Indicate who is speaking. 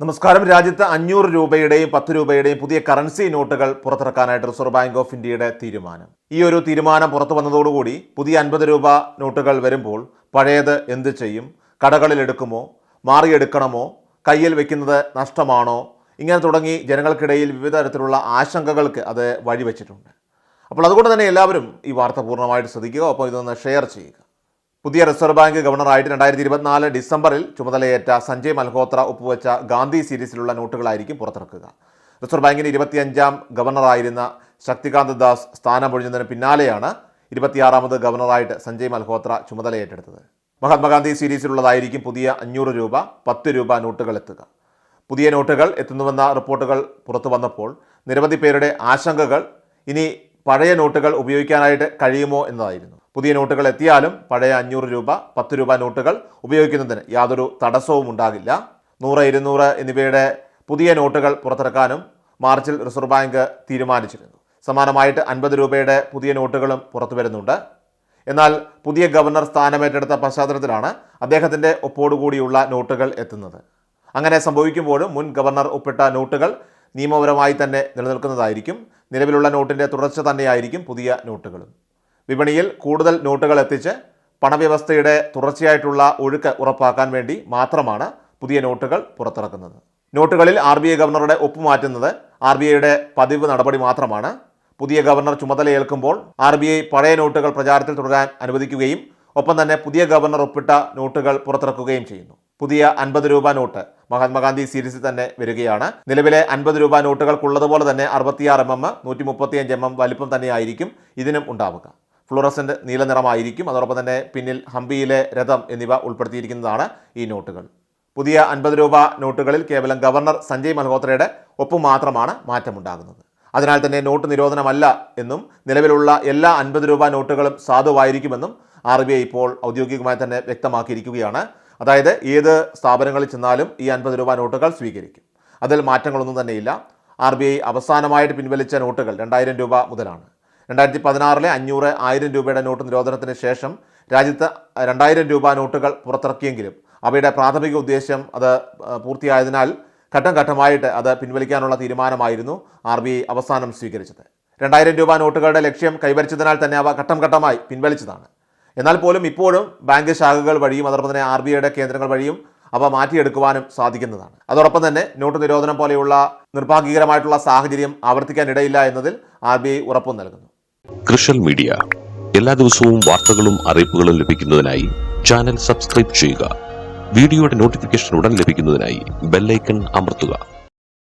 Speaker 1: നമസ്കാരം. രാജ്യത്ത് അഞ്ഞൂറ് രൂപയുടെയും പത്ത് രൂപയുടെയും പുതിയ കറൻസി നോട്ടുകൾ പുറത്തിറക്കാനായിട്ട് റിസർവ് ബാങ്ക് ഓഫ് ഇന്ത്യയുടെ തീരുമാനം. ഈ ഒരു തീരുമാനം പുറത്തു വന്നതോടുകൂടി പുതിയ അൻപത് രൂപ നോട്ടുകൾ വരുമ്പോൾ പഴയത് എന്ത് ചെയ്യും? കടകളിൽ എടുക്കുമോ? മാറിയെടുക്കണമോ? കയ്യിൽ വെക്കുന്നത് നഷ്ടമാണോ? ഇങ്ങനെ തുടങ്ങി ജനങ്ങൾക്കിടയിൽ വിവിധ തരത്തിലുള്ള ആശങ്കകൾക്ക് അത് വഴിവെച്ചിട്ടുണ്ട്. അപ്പോൾ അതുകൊണ്ട് തന്നെ എല്ലാവരും ഈ വാർത്ത പൂർണമായിട്ട് ശ്രദ്ധിക്കുക. ഒപ്പം ഇതൊന്ന് ഷെയർ ചെയ്യുക. പുതിയ റിസർവ് ബാങ്ക് ഗവർണറായിട്ട് രണ്ടായിരത്തി ഇരുപത്തിനാല് ഡിസംബറിൽ ചുമതലയേറ്റ സഞ്ജയ് മൽഹോത്ര ഒപ്പുവെച്ച ഗാന്ധി സീരീസിലുള്ള നോട്ടുകളായിരിക്കും പുറത്തിറക്കുക. റിസർവ് ബാങ്കിന്റെ ഇരുപത്തിയഞ്ചാം ഗവർണറായിരുന്ന ശക്തികാന്ത് ദാസ് സ്ഥാനമൊഴിഞ്ഞതിന് പിന്നാലെയാണ് ഇരുപത്തിയാറാമത് ഗവർണറായിട്ട് സഞ്ജയ് മൽഹോത്ര ചുമതലയേറ്റെടുത്തത്. മഹാത്മാഗാന്ധി സീരീസിലുള്ളതായിരിക്കും പുതിയ അഞ്ഞൂറ് രൂപ പത്ത് രൂപ നോട്ടുകൾ എത്തുക. പുതിയ നോട്ടുകൾ എത്തുന്നുവെന്ന റിപ്പോർട്ടുകൾ പുറത്തു വന്നപ്പോൾ നിരവധി പേരുടെ ആശങ്കകൾ ഇനി പഴയ നോട്ടുകൾ ഉപയോഗിക്കാനായിട്ട് കഴിയുമോ എന്നതായിരുന്നു. പുതിയ നോട്ടുകൾ എത്തിയാലും പഴയ അഞ്ഞൂറ് രൂപ പത്ത് രൂപ നോട്ടുകൾ ഉപയോഗിക്കുന്നതിന് യാതൊരു തടസ്സവും ഉണ്ടാകില്ല. നൂറ് ഇരുന്നൂറ് എന്നിവയുടെ പുതിയ നോട്ടുകൾ പുറത്തിറക്കാനും മാർച്ചിൽ റിസർവ് ബാങ്ക് തീരുമാനിച്ചിരുന്നു. സമാനമായിട്ട് അൻപത് രൂപയുടെ പുതിയ നോട്ടുകളും പുറത്തു വരുന്നുണ്ട്. എന്നാൽ പുതിയ ഗവർണർ സ്ഥാനമേറ്റെടുത്ത പശ്ചാത്തലത്തിലാണ് അദ്ദേഹത്തിന്റെ ഒപ്പോടുകൂടിയുള്ള നോട്ടുകൾ എത്തുന്നത്. അങ്ങനെ സംഭവിക്കുമ്പോഴും മുൻ ഗവർണർ ഒപ്പിട്ട നോട്ടുകൾ നിയമപരമായി തന്നെ നിലനിൽക്കുന്നതായിരിക്കും. നിലവിലുള്ള നോട്ടിന്റെ തുടർച്ച തന്നെയായിരിക്കും പുതിയ നോട്ടുകളും. വിപണിയിൽ കൂടുതൽ നോട്ടുകൾ എത്തിച്ച് പണവ്യവസ്ഥയുടെ തുടർച്ചയായിട്ടുള്ള ഒഴുക്ക് ഉറപ്പാക്കാൻ വേണ്ടി മാത്രമാണ് പുതിയ നോട്ടുകൾ പുറത്തിറക്കുന്നത്. നോട്ടുകളിൽ ആർ ബി ഐ ഗവർണറുടെ ഒപ്പ് മാറ്റുന്നത് ആർ ബി ഐയുടെ പതിവ് നടപടി മാത്രമാണ്. പുതിയ ഗവർണർ ചുമതലയേൽക്കുമ്പോൾ ആർ ബി ഐ പഴയ നോട്ടുകൾ പ്രചാരത്തിൽ തുടരാൻ അനുവദിക്കുകയും ഒപ്പം തന്നെ പുതിയ ഗവർണർ ഒപ്പിട്ട നോട്ടുകൾ പുറത്തിറക്കുകയും ചെയ്യുന്നു. പുതിയ അൻപത് രൂപ നോട്ട് മഹാത്മാഗാന്ധി സീരീസിൽ തന്നെ വരികയാണ്. നിലവിലെ അൻപത് രൂപ നോട്ടുകൾക്കുള്ളതുപോലെ തന്നെ അറുപത്തിയാറ് എം എം നൂറ്റി മുപ്പത്തിയഞ്ച് എം എം വലിപ്പം തന്നെയായിരിക്കും ഇതിനും ഉണ്ടാവുക. ഫ്ലൂറസെന്റ് നീല നിറമായിരിക്കും. അതോടൊപ്പം തന്നെ പിന്നിൽ ഹംപിയിലെ രഥം എന്നിവ ഉൾപ്പെടുത്തിയിരിക്കുന്നതാണ് ഈ നോട്ടുകൾ. പുതിയ അൻപത് രൂപ നോട്ടുകളിൽ കേവലം ഗവർണർ സഞ്ജയ് മൽഹോത്രയുടെ ഒപ്പ് മാത്രമാണ് മാറ്റമുണ്ടാകുന്നത്. അതിനാൽ തന്നെ നോട്ട് നിരോധനമല്ല എന്നും നിലവിലുള്ള എല്ലാ അൻപത് രൂപ നോട്ടുകളും സാധുവായിരിക്കുമെന്നും ആർ ഇപ്പോൾ ഔദ്യോഗികമായി തന്നെ വ്യക്തമാക്കിയിരിക്കുകയാണ്. അതായത് ഏത് സ്ഥാപനങ്ങളിൽ ചെന്നാലും ഈ അൻപത് രൂപ നോട്ടുകൾ സ്വീകരിക്കും. അതിൽ മാറ്റങ്ങളൊന്നും തന്നെയില്ല. ആർ ബി ഐ അവസാനമായിട്ട് പിൻവലിച്ച നോട്ടുകൾ രണ്ടായിരം രൂപ മുതലാണ്. രണ്ടായിരത്തി പതിനാറിലെ അഞ്ഞൂറ് ആയിരം രൂപയുടെ നോട്ട് നിരോധനത്തിന് ശേഷം രാജ്യത്ത് രണ്ടായിരം രൂപ നോട്ടുകൾ പുറത്തിറക്കിയെങ്കിലും അവയുടെ പ്രാഥമിക ഉദ്ദേശം അത് പൂർത്തിയായതിനാൽ ഘട്ടം ഘട്ടമായിട്ട് അത് പിൻവലിക്കാനുള്ള തീരുമാനമായിരുന്നു ആർ ബി ഐ അവസാനം സ്വീകരിച്ചത്. രണ്ടായിരം രൂപ നോട്ടുകളുടെ ലക്ഷ്യം കൈവരിച്ചതിനാൽ തന്നെ അവ ഘട്ടം ഘട്ടമായി പിൻവലിച്ചതാണ്. എന്നാൽ പോലും ഇപ്പോഴും ബാങ്ക് ശാഖകൾ വഴിയും അതോടൊപ്പം തന്നെ ആർ ബി ഐയുടെ കേന്ദ്രങ്ങൾ വഴിയും അവ മാറ്റിയെടുക്കുവാനും സാധിക്കുന്നതാണ്. അതോടൊപ്പം തന്നെ നോട്ട് നിരോധനം പോലെയുള്ള നിർഭാഗ്യകരമായിട്ടുള്ള സാഹചര്യം ആവർത്തിക്കാനിടയില്ല എന്നതിൽ ആർ ബി ഐ ഉറപ്പും നൽകുന്നു.
Speaker 2: കൃഷൽ മീഡിയ. എല്ലാ ദിവസവും വാർത്തകളും അറിയിപ്പുകളും ലഭിക്കുന്നതിനായി ചാനൽ സബ്സ്ക്രൈബ് ചെയ്യുക. വീഡിയോയുടെ നോട്ടിഫിക്കേഷൻ ഉടൻ ലഭിക്കുന്നതിനായി ബെല്ലൈക്കൺ അമർത്തുക.